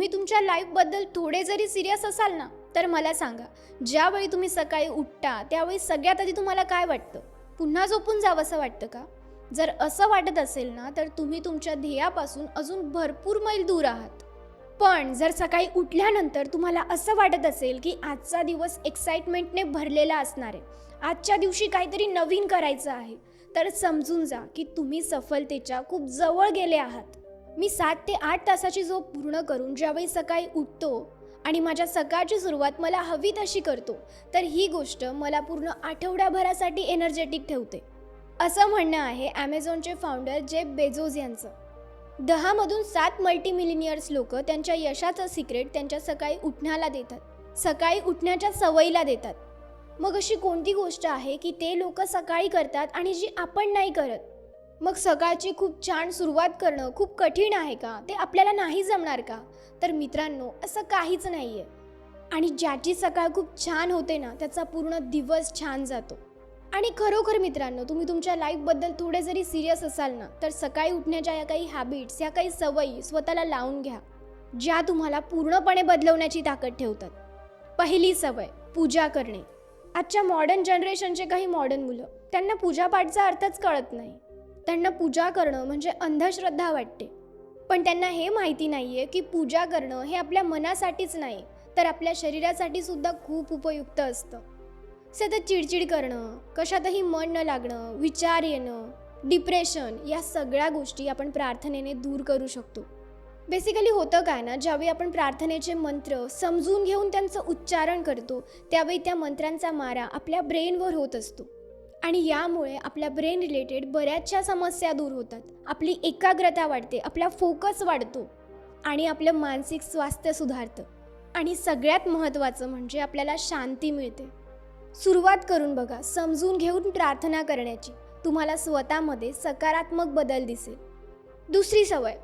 तुम्ही तुमच्या लाईफबद्दल थोडे जरी सिरियस असाल ना तर मला सांगा. ज्यावेळी तुम्ही सकाळी उठता त्यावेळी सगळ्यात आधी तुम्हाला काय वाटतं? पुन्हा झोपून जावंसं वाटतं का? जर असं वाटत असेल ना तर तुम्ही तुमच्या ध्येयापासून अजून भरपूर मैल दूर आहात. पण जर सकाळी उठल्यानंतर तुम्हाला असं वाटत असेल की आजचा दिवस एक्साइटमेंटने भरलेला असणार आहे आजच्या दिवशी काहीतरी नवीन करायचं आहे तर समजून जा की तुम्ही सफलतेच्या खूप जवळ गेले आहात. मी सात ते आठ तासाची झोप पूर्ण करून ज्यावेळी सकाळी उठतो आणि माझ्या सकाळची सुरुवात मला हवी तशी करतो तर ही गोष्ट मला पूर्ण आठवड्याभरासाठी एनर्जेटिक ठेवते. असं म्हणणं आहे ॲमेझॉनचे फाउंडर जेब बेझोज यांचं. दहामधून सात मल्टीमिलिनियर्स लोक त्यांच्या यशाचं सिक्रेट त्यांच्या सकाळी उठण्याला देतात सकाळी उठण्याच्या सवयीला देतात. मग अशी कोणती गोष्ट आहे की ते लोक सकाळी करतात आणि जी आपण नाही करत? मग सकाळची खूप छान सुरुवात करणं खूप कठीण आहे का? ते आपल्याला नाही जमणार का? तर मित्रांनो असं काहीच नाही आहे आणि ज्याची सकाळ खूप छान होते ना त्याचा पूर्ण दिवस छान जातो. आणि खरोखर मित्रांनो तुम्ही तुमच्या लाईफबद्दल थोडे जरी सिरियस असाल ना तर सकाळी उठण्याच्या या काही हॅबिट्स या काही सवयी स्वतःला लावून घ्या. ज्या तुम्हाला पूर्णपणे बदलवण्याची ताकद ठेवतात. पहिली सवय पूजा करणे. आजच्या मॉडर्न जनरेशनचे काही मॉडर्न मुलं त्यांना पूजापाठचा अर्थच कळत नाही. त्यांना पूजा करणं म्हणजे अंधश्रद्धा वाटते. पण त्यांना हे माहिती नाही आहे की पूजा करणं हे आपल्या मनासाठीच नाही तर आपल्या शरीरासाठी सुद्धा खूप उपयुक्त असतं. सतत चिडचिड करणं कशातही मन न लागणं विचार येणं डिप्रेशन या सगळ्या गोष्टी आपण प्रार्थनेने दूर करू शकतो. बेसिकली होतं काय ना ज्यावेळी आपण प्रार्थनेचे मंत्र समजून घेऊन त्यांचं उच्चारण करतो त्यावेळी त्या मंत्रांचा मारा आपल्या ब्रेनवर होत असतो. आणि यामुळे आपल्या ब्रेन रिलेटेड बऱ्याचशा समस्या दूर होतात. आपली एकाग्रता वाढते आपला फोकस वाढतो आणि आपलं मानसिक स्वास्थ्य सुधारतं. आणि सगळ्यात महत्त्वाचं म्हणजे आपल्याला शांती मिळते. सुरुवात करून बघा समजून घेऊन प्रार्थना करण्याची. तुम्हाला स्वतःमध्ये सकारात्मक बदल दिसेल. दुसरी सवय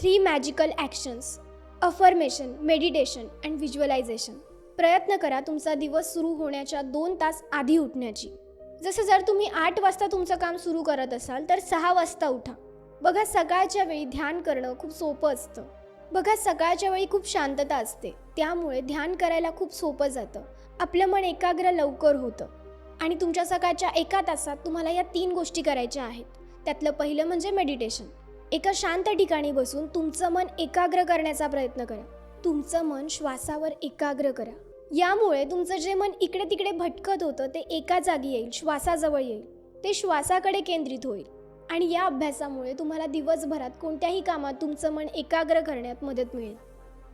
three magical actions affirmation meditation and visualisation प्रयत्न करा तुमचा दिवस सुरू होण्याच्या दोन तास आधी उठण्याची. जसं जर तुम्ही आठ वाजता तुमचं काम सुरू करत असाल तर सहा वाजता उठा. बघा सकाळच्या वेळी ध्यान करणं खूप सोपं असतं. बघा सकाळच्या वेळी खूप शांतता असते. त्यामुळे ध्यान करायला खूप सोपं जातं. आपलं मन एकाग्र लवकर होतं. आणि तुमच्या सकाळच्या एका तासात तुम्हाला या तीन गोष्टी करायच्या आहेत. त्यातलं पहिलं म्हणजे मेडिटेशन एका शांत ठिकाणी बसून तुमचं मन एकाग्र करण्याचा प्रयत्न करा. तुमचं मन श्वासावर एकाग्र करा. यामुळे तुमचं जे मन इकडे तिकडे भटकत होतं ते एका जागी येईल श्वासाजवळ येईल. ते श्वासाकडे केंद्रित होईल. आणि या अभ्यासामुळे तुम्हाला दिवसभरात कोणत्याही कामात तुमचं मन एकाग्र करण्यात मदत मिळेल.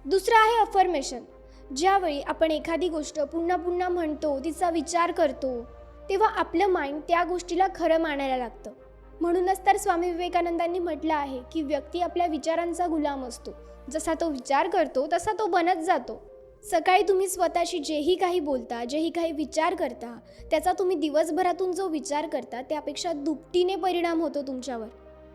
दुसरं आहे अफर्मेशन ज्यावेळी आपण एखादी गोष्ट पुन्हा पुन्हा म्हणतो तिचा विचार करतो तेव्हा आपलं माइंड त्या गोष्टीला खरं मानायला लागतं. म्हणूनच तर स्वामी विवेकानंदांनी म्हटलं आहे की व्यक्ती आपल्या विचारांचा गुलाम असतो. जसा तो विचार करतो तसा तो बनत जातो. सकाळी तुम्ही स्वतःशी जेही काही बोलता जेही काही विचार करता त्याचा तुम्ही दिवसभरातून जो विचार करता त्यापेक्षा दुपटीने परिणाम होतो तुमच्यावर.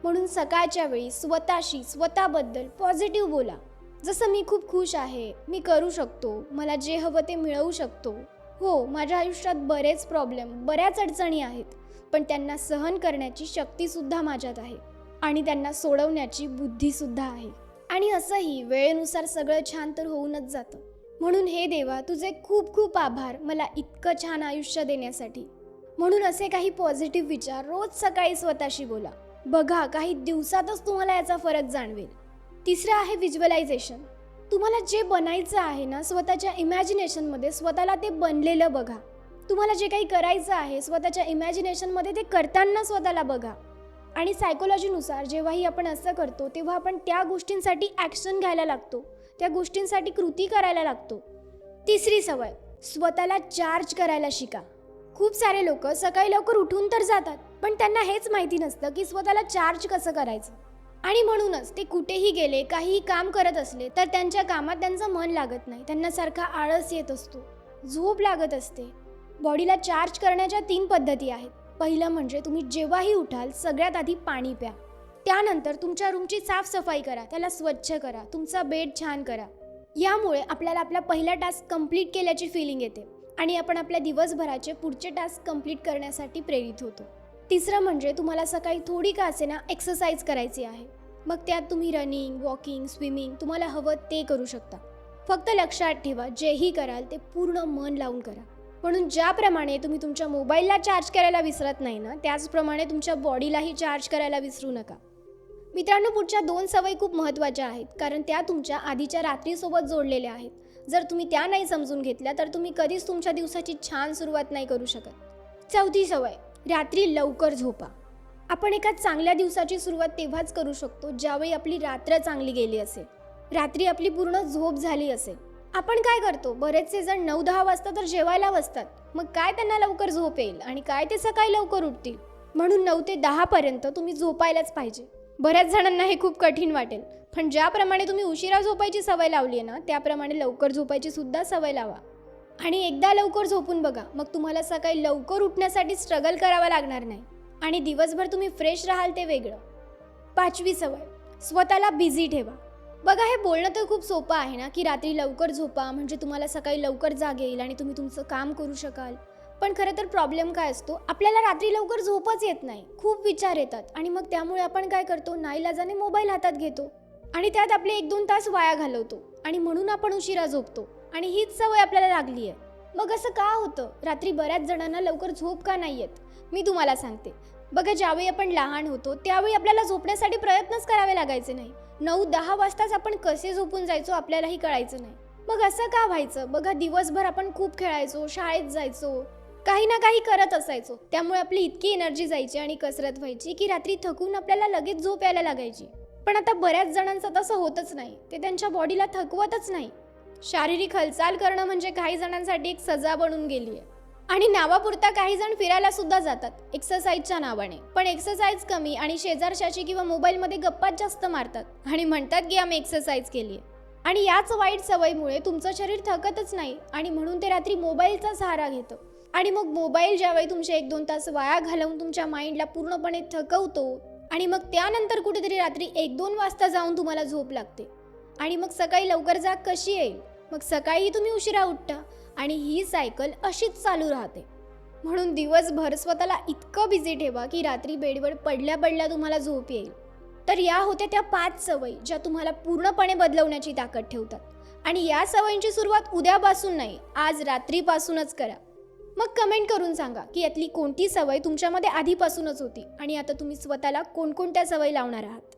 म्हणून सकाळच्या वेळी स्वतःशी स्वतःबद्दल पॉझिटिव्ह बोला. जसं मी खूप खुश आहे मी करू शकतो मला जे हवं ते मिळवू शकतो. हो माझ्या आयुष्यात बरेच प्रॉब्लेम बऱ्याच अडचणी आहेत पण त्यांना सहन करण्याची शक्तीसुद्धा माझ्यात आहे आणि त्यांना सोडवण्याची बुद्धीसुद्धा आहे. आणि असंही वेळेनुसार सगळं छान तर होऊनच जातं. म्हणून हे देवा तुझे खूप खूप आभार मला इतकं छान आयुष्य देण्यासाठी. म्हणून असे काही पॉझिटिव्ह विचार रोज सकाळी स्वतःशी बोला. बघा काही दिवसातच तुम्हाला याचा फरक जाणवेल. तिसरं आहे व्हिज्युअलायझेशन तुम्हाला जे बनायचं आहे ना स्वतःच्या इमॅजिनेशनमध्ये स्वतःला ते बनलेलं बघा. तुम्हाला जे काही करायचं आहे स्वतःच्या इमॅजिनेशनमध्ये ते करताना स्वतःला बघा. आणि सायकोलॉजीनुसार जेव्हाही आपण असं करतो तेव्हा आपण त्या गोष्टींसाठी ॲक्शन घ्यायला लागतो. त्या गोष्टींसाठी कृती करायला लागतो. तिसरी सवय स्वतःला चार्ज करायला शिका. खूप सारे लोक सकाळी लवकर उठून तर जातात पण त्यांना हेच माहिती नसतं की स्वतःला चार्ज कसं करायचं. आणि म्हणूनच ते कुठेही गेले काहीही काम करत असले तर त्यांच्या कामात त्यांचं मन लागत नाही. त्यांना सारखा आळस येत असतो झोप लागत असते. बॉडीला चार्ज करण्याच्या तीन पद्धती आहेत. पहिलं म्हणजे तुम्ही जेव्हाही उठाल सगळ्यात आधी पाणी प्या. त्यानंतर तुमच्या रूमची साफसफाई करा त्याला स्वच्छ करा तुमचा बेड छान करा. यामुळे आपल्याला आपला पहिला टास्क कंप्लीट केल्याची फिलिंग येते आणि आपण आपल्या दिवसभराचे पुढचे टास्क कंप्लीट करण्यासाठी प्रेरित होतो. तिसरं म्हणजे तुम्हाला सकाळी थोडी का असेना एक्सरसाइज करायची आहे. मग त्यात तुम्ही रनिंग वॉकिंग स्विमिंग तुम्हाला हवं ते करू शकता. फक्त लक्षात ठेवा जेही कराल ते पूर्ण मन लावून करा. म्हणून ज्याप्रमाणे तुम्ही तुमच्या मोबाईलला चार्ज करायला विसरत नाही ना त्याचप्रमाणे तुमच्या बॉडीलाही चार्ज करायला विसरू नका. मित्रांनो पुढच्या दोन सवयी खूप महत्त्वाच्या आहेत कारण त्या तुमच्या आधीच्या रात्रीसोबत जोडलेल्या आहेत. जर तुम्ही त्या नाही समजून घेतल्या तर तुम्ही कधीच तुमच्या दिवसाची छान सुरुवात नाही करू शकत. चौथी सवय रात्री लवकर झोपा. आपण एका चांगल्या दिवसाची सुरुवात तेव्हाच करू शकतो ज्यावेळी आपली रात्र चांगली गेली असेल. रात्री आपली पूर्ण झोप झाली असेल. आपण काय करतो? बरेचसे जण नऊ दहा वाजता तर जेवायला बसतात. मग काय त्यांना लवकर झोप येईल? आणि काय ते सकाळी लवकर उठतील? म्हणून नऊ ते दहापर्यंत तुम्ही झोपायलाच पाहिजे. बऱ्याच जणांना हे खूप कठीण वाटेल. पण ज्याप्रमाणे तुम्ही उशिरा झोपायची सवय लावली आहे ना त्याप्रमाणे लवकर झोपायची सुद्धा सवय लावा. आणि एकदा लवकर झोपून बघा मग तुम्हाला सकाळी लवकर उठण्यासाठी स्ट्रगल करावा लागणार नाही. आणि दिवसभर तुम्ही फ्रेश राहाल ते वेगळं. पाचवी सवय स्वतःला बिझी ठेवा. बघा हे बोलणं तर खूप सोपं आहे ना की रात्री लवकर झोपा म्हणजे तुम्हाला सकाळी लवकर जाग येईल आणि तुम्ही तुमचं काम करू शकाल. पण खरं तर प्रॉब्लेम काय असतो? आपल्याला रात्री लवकर झोपच येत नाही. खूप विचार येतात. आणि मग त्यामुळे आपण काय करतो? नाईलाजाने मोबाईल हातात घेतो. आणि त्यात आपले एक दोन तास वाया घालवतो. आणि म्हणून आपण उशिरा झोपतो. आणि हीच सवय आपल्याला लागली आहे. मग असं का होतं? रात्री बऱ्याच जणांना लवकर झोप का नाही येत? मी तुम्हाला सांगते. बघा ज्यावेळी आपण लहान होतो त्यावेळी आपल्याला झोपण्यासाठी प्रयत्नच करावे लागायचे नाही. नऊ दहा वाजताच आपण कसे झोपून जायचो आपल्यालाही कळायचं नाही. मग असं का व्हायचं? बघा दिवसभर आपण खूप खेळायचो शाळेत जायचो काही ना काही करत असायचो. त्यामुळे आपली इतकी एनर्जी जायची आणि कसरत व्हायची की रात्री थकून आपल्याला लगेच झोप यायला लागायची. पण आता बऱ्याच जणांचं तसं होतच नाही. ते त्यांच्या बॉडीला थकवतच नाही. शारीरिक हालचाल करणं म्हणजे काही जणांसाठी एक सजा बनून गेली आहे आणि नावापुरता काही जण फिरायला सुद्धा जातात एक्सरसाइजच्या नावाने. पण एक्सरसाइज कमी आणि शेजारशाची किंवा मोबाईलमध्ये गप्पाच जास्त मारतात. आणि म्हणतात की आम्ही एक्सरसाइज केली आहे आणि याच वाईट सवयीमुळे तुमचं शरीर थकतच नाही आणि म्हणून ते रात्री मोबाईलचा सहारा घेतं. आणि मग मोबाईल ज्यावेळी तुमचे एक दोन तास वाया घालवून तुमच्या माइंडला पूर्णपणे थकवतो आणि मग त्यानंतर कुठेतरी रात्री एक दोन वाजता जाऊन तुम्हाला झोप लागते. आणि मग सकाळी लवकर जाग कशी येईल? मग सकाळी तुम्ही उशिरा उठता आणि ही सायकल अशीच चालू राहते. म्हणून दिवसभर स्वतःला इतकं बिझी ठेवा की रात्री बेडवर पडल्या पडल्या तुम्हाला झोप येईल. तर या होत्या त्या पाच सवयी ज्या तुम्हाला पूर्णपणे बदलवण्याची ताकद ठेवतात. आणि या सवयींची सुरुवात उद्यापासून नाही आज रात्रीपासूनच करा. मग कमेंट करून सांगा की यातली कोणती सवय तुमच्यामध्ये आधीपासूनच होती? आणि आता तुम्ही स्वतःला कोणकोणत्या सवयी लावणार आहात?